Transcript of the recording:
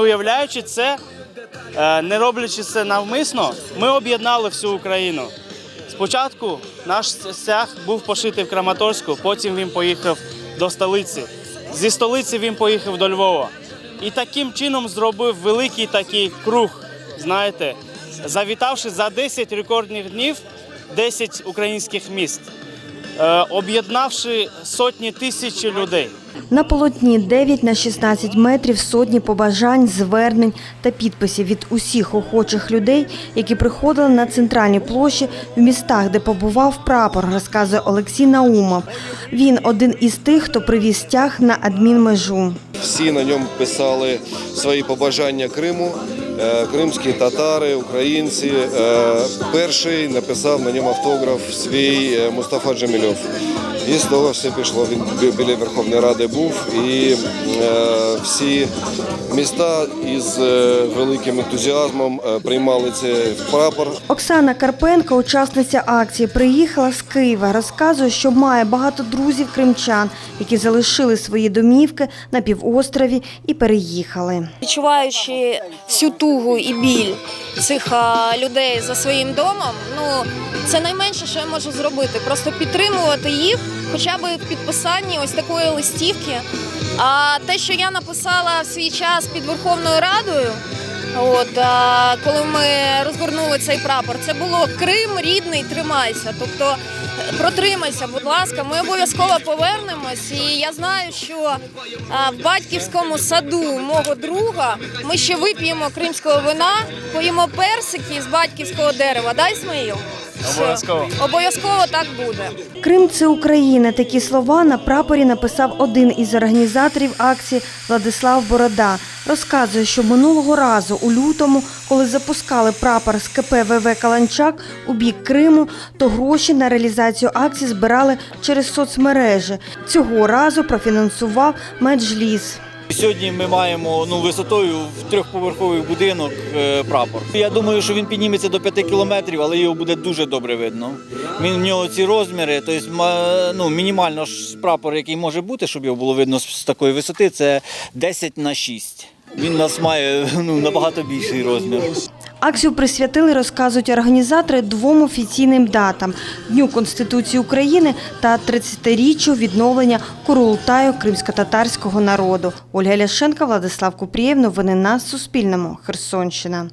уявляючи це, е, не роблячи це навмисно, ми об'єднали всю Україну. Спочатку наш стяг був пошитий в Краматорську, потім він поїхав до столиці. Зі столиці він поїхав до Львова. І таким чином зробив великий такий круг, знаєте, завітавши за 10 рекордних днів 10 українських міст, об'єднавши сотні тисяч людей. На полотні 9 на 16 метрів сотні побажань, звернень та підписів від усіх охочих людей, які приходили на центральні площі в містах, де побував прапор, розказує Олексій Наумов. Він один із тих, хто привіз стяг на адмінмежу. Всі на ньому писали свої побажання Криму. Е, Кримські татари, українці. Е, Перший написав на ньому автограф свій е, Мустафа Джемільов. І з того все пішло. Він біля Верховної Ради був, і е, всі міста із е, великим ентузіазмом е, приймали цей прапор. Оксана Карпенко, учасниця акції, приїхала з Києва. Розказує, що має багато друзів кримчан, які залишили свої домівки на півострові і переїхали. Відчуваючи всю тугу і біль цих людей за своїм домом, ну це найменше, що я можу зробити. Просто підтримувати їх, хоча б в підписанні ось такої листівки. А те, що я написала в свій час під Верховною Радою. От а, коли ми розгорнули цей прапор, це було Крим рідний, тримайся. Тобто е, протримайся, будь ласка, ми обов'язково повернемось. І я знаю, що а, в батьківському саду мого друга ми ще вип'ємо кримського вина, поїмо персики з батьківського дерева. Дай Смаїл? Обов'язково. Обов'язково так буде. Крим це Україна. Такі слова на прапорі написав один із організаторів акції Владислав Борода. Розказує, що минулого разу у лютому, коли запускали прапор з КП ВВ Каланчак у бік Криму, то гроші на реалізацію акції збирали через соцмережі. Цього разу профінансував Меджліс. Сьогодні ми маємо ну, висотою в трьохповерховий будинок е, прапор. Я думаю, що він підніметься до 5 кілометрів, але його буде дуже добре видно. Він в нього ці розміри, тобто ну, мінімально ж прапор, який може бути, щоб його було видно з такої висоти, це 10 на 6. Він нас має ну, набагато більший розмір. Акцію присвятили, розказують організатори, двом офіційним датам – Дню Конституції України та 30-річчю відновлення Курултаю кримсько-татарського народу. Ольга Ляшенка, Владислав Купрієв. Новини на Суспільному. Херсонщина.